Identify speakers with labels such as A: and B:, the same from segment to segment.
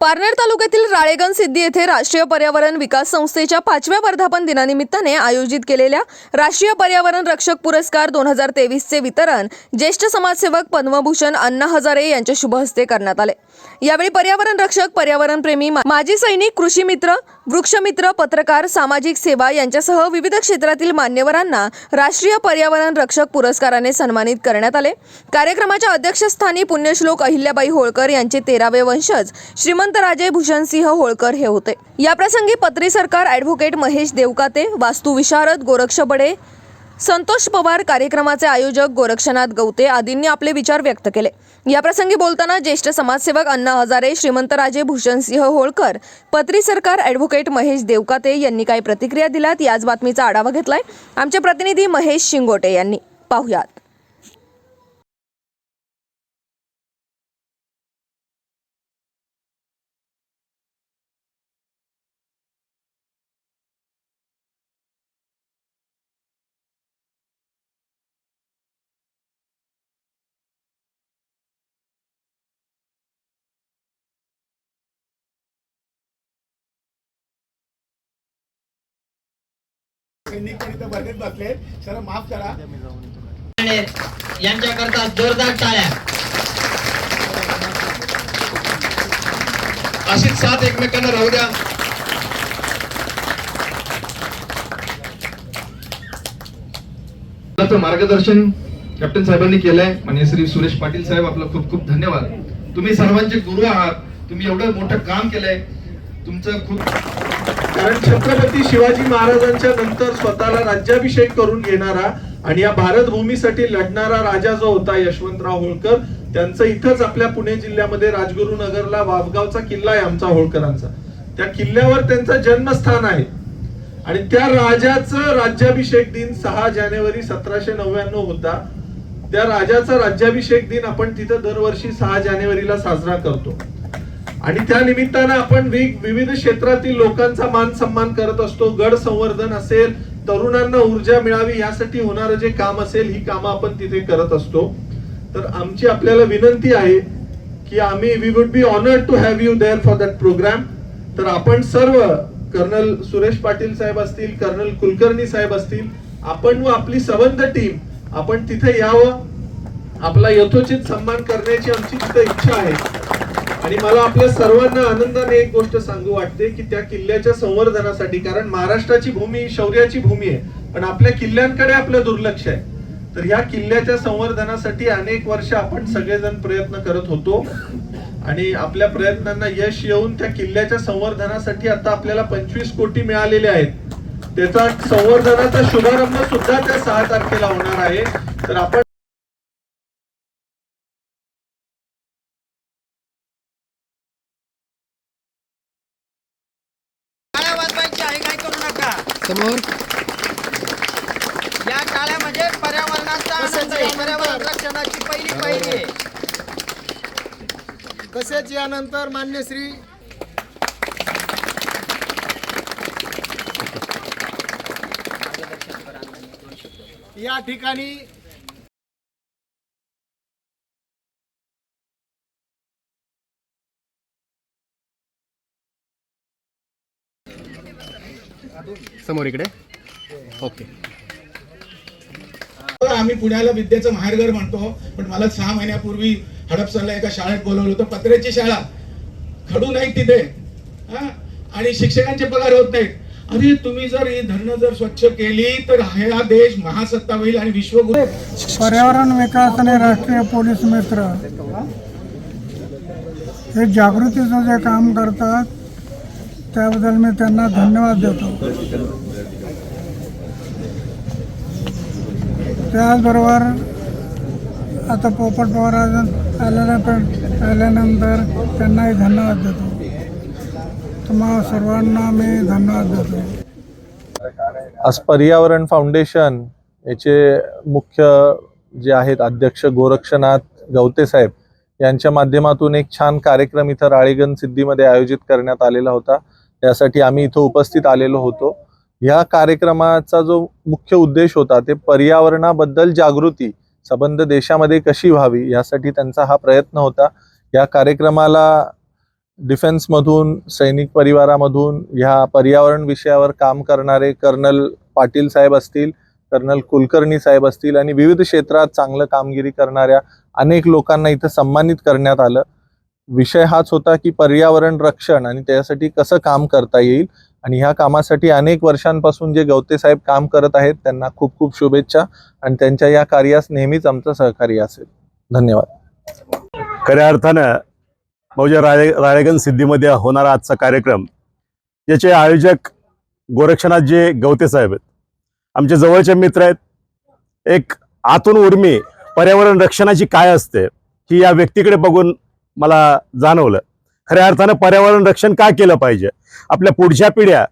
A: पारनेर तालुक्यातील राळेगण सिद्धी येथे राष्ट्रीय पर्यावरण विकास संस्थेच्या पाचव्या वर्धापन दिनानिमित्ताने आयोजित केलेल्या राष्ट्रीय पर्यावरण रक्षक पुरस्कार दोन हजार तेवीसचे वितरण ज्येष्ठ समाजसेवक पद्मभूषण अण्णा हजारे यांच्या शुभहस्ते करण्यात आले. यावेळी पर्यावरण रक्षक पर्यावरणप्रेमी माजी सैनिक कृषी मित्र वृक्षमित्र पत्रकार सामाजिक सेवा यांच्यासह विविध क्षेत्रातील मान्यवरांना राष्ट्रीय पर्यावरण रक्षक पुरस्काराने सन्मानित करण्यात आले. कार्यक्रमाच्या अध्यक्षस्थानी पुण्यश्लोक अहिल्याबाई होळकर यांचे तेरावे वंशज श्रीमंत राजे भूषणसिंह होळकर हे होते. याप्रसंगी पत्री सरकार ॲडव्होकेट महेश देवकाते वास्तुविशारद गोरक्ष बडे संतोष पवार कार्यक्रमाचे आयोजक गोरक्षनाथ गवते आदींनी आपले विचार व्यक्त केले. याप्रसंगी बोलताना ज्येष्ठ समाजसेवक अण्णा हजारे श्रीमंतराजे भूषणसिंह होळकर पत्री सरकार ॲडव्होकेट महेश देवकाते यांनी काही प्रतिक्रिया दिल्यात. याच बातमीचा आढावा घेतलाय. आमचे प्रतिनिधी महेश शिंगोटे यांनी. पाहुयात.
B: इथं भरतीत बसले. सर माफ करा.
C: यांच्याकरता जोरदार टाळ्या.
B: अशीच साथ एकमेकांना राहू द्या.
D: मार्गदर्शन कॅप्टन साहेबांनी केलंय. मान्य श्री सुरेश पाटील साहेब आपला खूप खूप धन्यवाद. तुम्ही सर्वांचे गुरु आहात. तुम्ही एवढं मोठं काम केलंय. तुमचं खूप
E: कारण छत्रपती शिवाजी महाराजांच्या नंतर स्वतःला राज्याभिषेक करून घेणारा आणि या भारत भूमीसाठी लढणारा राजा जो होता यशवंतराव होळकर त्यांचं इथंच आपल्या पुणे जिल्ह्यामध्ये राजगुरु नगरला वावगावचा किल्ला आहे आमचा होळकरांचा. त्या किल्ल्यावर त्यांचं जन्मस्थान आहे. आणि त्या राजाचं राज्याभिषेक दिन सहा जानेवारी सतराशे नव्याण्णव होता. त्या राजाचा राज्याभिषेक दिन आपण तिथं दरवर्षी सहा जानेवारीला साजरा करतो. आणि त्या निमित्तानं आपण विविध क्षेत्रातील लोकांचा मान सन्मान करत असतो गड संवर्धन असेल तरुणांना ऊर्जा मिळावी यासाठी होणारं जे काम असेल ही कामं आपण तिथे करत असतो. तर आमची आपल्याला विनंती आहे की आम्ही we would be honoured to have you there for that program तर आपण सर्व कर्नल सुरेश पाटील साहेब असतील कर्नल कुलकर्णी साहेब असतील आपण व आपली सबंध टीम आपण तिथे यावं. आपला यथोचित सन्मान करण्याची आमची तिथे इच्छा आहे. आणि मला आपल्या सर्वांना आनंदाने एक गोष्ट सांगू वाटते की त्या किल्ल्याच्या संवर्धनासाठी कारण महाराष्ट्राची भूमी ही शौर्याची भूमी आहे पण आपल्या किल्ल्यांकडे आपलं दुर्लक्ष आहे. तर या किल्ल्याच्या संवर्धनासाठी अनेक वर्ष आपण सगळेजण प्रयत्न करत होतो. आणि आपल्या प्रयत्नांना यश येऊन त्या किल्ल्याच्या संवर्धनासाठी आता आपल्याला पंचवीस कोटी मिळालेले आहेत. त्याचा संवर्धनाचा शुभारंभ सुद्धा त्या सहा तारखेला होणार आहे. तर आपण
C: टाळ्या वाजवायची आहे काय करू नका या टाळ्या म्हणजे पर्यावरणाचा आनंद आहे. पर्यावरण रक्षणाची पहिली पायरी आहे.
F: तसेच यानंतर मान्य श्री या ठिकाणी
G: समोर इकडे. ओके.
B: आम्ही पुण्याला विद्येचं माहेरघर म्हणतो पण मला सहा महिन्यापूर्वी हडपसरला एका शाळेत बोलवलं होतं पत्र्याची शाळा. खडू नाही तिथे. हा? आणि शिक्षकांचे पगार होत नाहीत. अरे तुम्ही जर ही धरणं जर स्वच्छ केली तर हा देश महासत्ता होईल आणि विश्वगुरु
H: पर्यावरण विकास आणि राष्ट्रीय पोलीस मित्र. हे जागृतीचं जे काम करतात त्याबद्दल मी त्यांना धन्यवाद देतो. त्याचबरोबर आता पोपट पवार आलेल्या आल्यानंतर त्यांनाही धन्यवाद देतो. तुम्हा सर्वांना मी धन्यवाद देतो.
I: आज पर्यावरण फाउंडेशन याचे मुख्य जे आहेत अध्यक्ष गोरक्षनाथ गवते साहेब यांच्या माध्यमातून एक छान कार्यक्रम इथं राळेगण सिद्धीमध्ये आयोजित करण्यात आलेला होता. त्यासाठी आम्ही इथं उपस्थित आलेलो होतो. ह्या कार्यक्रमाचा जो मुख्य उद्देश होता ते पर्यावरणाबद्दल जागृती संबंध देशामध्ये कशी व्हावी यासाठी त्यांचा हा प्रयत्न होता. या कार्यक्रमाला डिफेन्समधून सैनिक परिवारामधून ह्या पर्यावरण विषयावर काम करणारे कर्नल पाटील साहेब असतील कर्नल कुलकर्णी साहेब असतील आणि विविध क्षेत्रात चांगलं कामगिरी करणाऱ्या अनेक लोकांना इथं सन्मानित करण्यात आलं. विषय हाच होता की पर्यावरण रक्षण आणि त्यासाठी कसं काम करता येईल? आणि ह्या कामासाठी अनेक वर्षांपासून जे गवते साहेब काम करत आहेत त्यांना खूप खूप शुभेच्छा आणि त्यांच्या या कार्यास नेहमीच आमचं सहकार्य असेल. धन्यवाद.
J: खऱ्या अर्थानं म्हणजे राळे राळेगण सिद्धीमध्ये होणारा आजचा कार्यक्रम याचे आयोजक गोरक्षनाथ जे गवते साहेब आहेत आमचे जवळचे मित्र आहेत एक आतून उर्मी पर्यावरण रक्षणाची काय असते ही या व्यक्तीकडे बघून मला जाणवलं. खऱ्या अर्थानं पर्यावरण रक्षण का केलं पाहिजे? आपल्या पुढच्या पिढ्या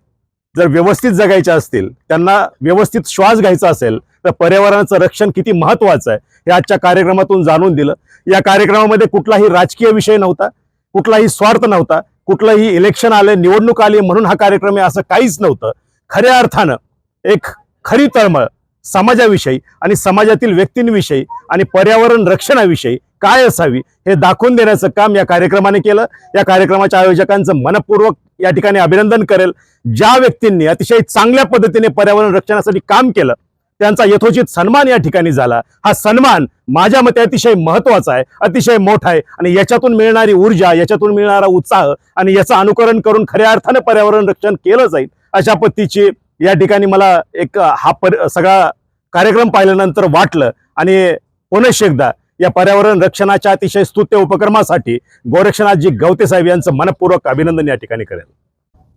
J: जर व्यवस्थित जगायच्या असतील त्यांना व्यवस्थित श्वास घ्यायचा असेल तर पर्यावरणाचं रक्षण किती महत्त्वाचं आहे हे आजच्या कार्यक्रमातून जाणून दिलं. या कार्यक्रमामध्ये कुठलाही राजकीय विषय नव्हता कुठलाही स्वार्थ नव्हता कुठलंही इलेक्शन आले निवडणूक आली म्हणून हा कार्यक्रम आहे असं काहीच नव्हतं. खऱ्या अर्थानं एक खरी तळमळ समाजाविषयी आणि समाजातील व्यक्तींविषयी आणि पर्यावरण रक्षणाविषयी काय असावी हे दाखवून देण्याचं काम या कार्यक्रमाने केलं. या कार्यक्रमाच्या आयोजकांचं मनपूर्वक या ठिकाणी अभिनंदन करेल. ज्या व्यक्तींनी अतिशय चांगल्या पद्धतीने पर्यावरण रक्षणासाठी काम केलं त्यांचा यथोचित सन्मान या ठिकाणी झाला. हा सन्मान माझ्या मते अतिशय महत्त्वाचा आहे अतिशय मोठा आहे आणि याच्यातून मिळणारी ऊर्जा याच्यातून मिळणारा उत्साह आणि याचं अनुकरण करून खऱ्या अर्थानं पर्यावरण रक्षण केलं जाईल अशा पद्धतीची या ठिकाणी मला एक हा पर सगळा कार्यक्रम पाहिल्यानंतर वाटलं. आणि पुनश एकदा या पर्यावरण रक्षणाच्या अतिशय स्तुत्य उपक्रमासाठी गोरक्षनाथजी गवते साहेब यांचं मनपूर्वक अभिनंदन या ठिकाणी करेल.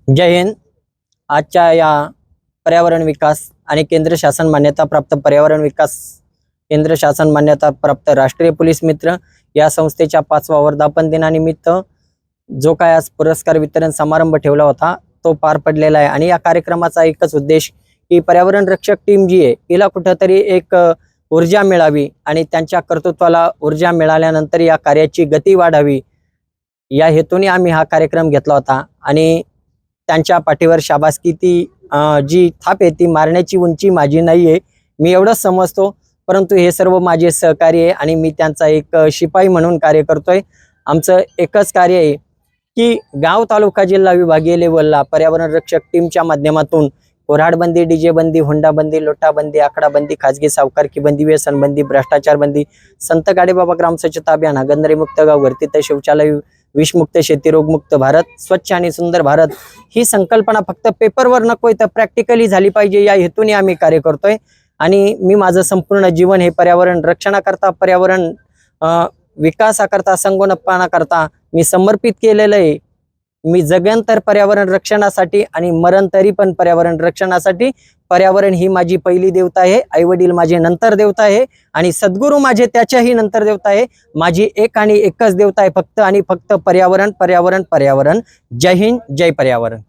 C: जय हिंद. आजच्या या पर्यावरण विकास आणि केंद्र शासन मान्यताप्राप्त पर्यावरण विकास केंद्र शासन मान्यताप्राप्त राष्ट्रीय पोलीस मित्र या संस्थेच्या पाचवा वर्धापन दिनानिमित्त जो काय आज पुरस्कार वितरण समारंभ ठेवला होता तो पार पडलेला आहे. आणि या कार्यक्रमाचा एकच उद्देश की पर्यावरण रक्षक टीम जी आहे हिला कुठंतरी एक ऊर्जा मिळावी आणि त्यांच्या कर्तृत्वाला ऊर्जा मिळाल्यानंतर या कार्याची गती वाढावी. या हेतूने आम्ही हा कार्यक्रम घेतला होता. आणि त्यांच्या पाठीवर शाबासकी ती जी थाप आहे ती मारण्याची उंची माझी नाही आहे. मी एवढंच समजतो परंतु हे सर्व माझे सहकारी आहे आणि मी त्यांचा एक शिपाई म्हणून कार्य करतोय. आमचं एकच कार्य आहे की गाव तालुका जिल्हा विभागीय लेवलला पर्यावरण रक्षक टीमच्या माध्यमातून कोराडबंदी डीजे बंदी हुंडाबंदी लोटाबंदी आकडाबंदी खाजगी सावकारकी बंदी व्यसन बंदी भ्रष्टाचार बंदी संत गाडेबाबा ग्राम स्वच्छता अभियान गंधरे मुक्त गाव घरती शौचालय विषमुक्त शेती रोगमुक्त भारत स्वच्छ आणि सुंदर भारत ही संकल्पना फक्त पेपरवर नको तर प्रॅक्टिकली झाली पाहिजे. या हेतूने आम्ही कार्य करतोय. आणि मी माझं संपूर्ण जीवन हे पर्यावरण रक्षणाकरता पर्यावरण विकासाकरता संगोपनाकरता मी समर्पित केलेलं आहे. मी जगंतर पर्यावरण रक्षणासाठी आणि मरण तरी पण पर्यावरण रक्षणासाठी पर्यावरण ही माझी पहिली देवता आहे आईवडील माझे नंतर देवता आहे आणि सद्गुरू माझे त्याच्याही नंतर देवता आहे. माझी एक आणि एकच देवता आहे फक्त आणि फक्त पर्यावरण पर्यावरण पर्यावरण. जय हिंद जय पर्यावरण.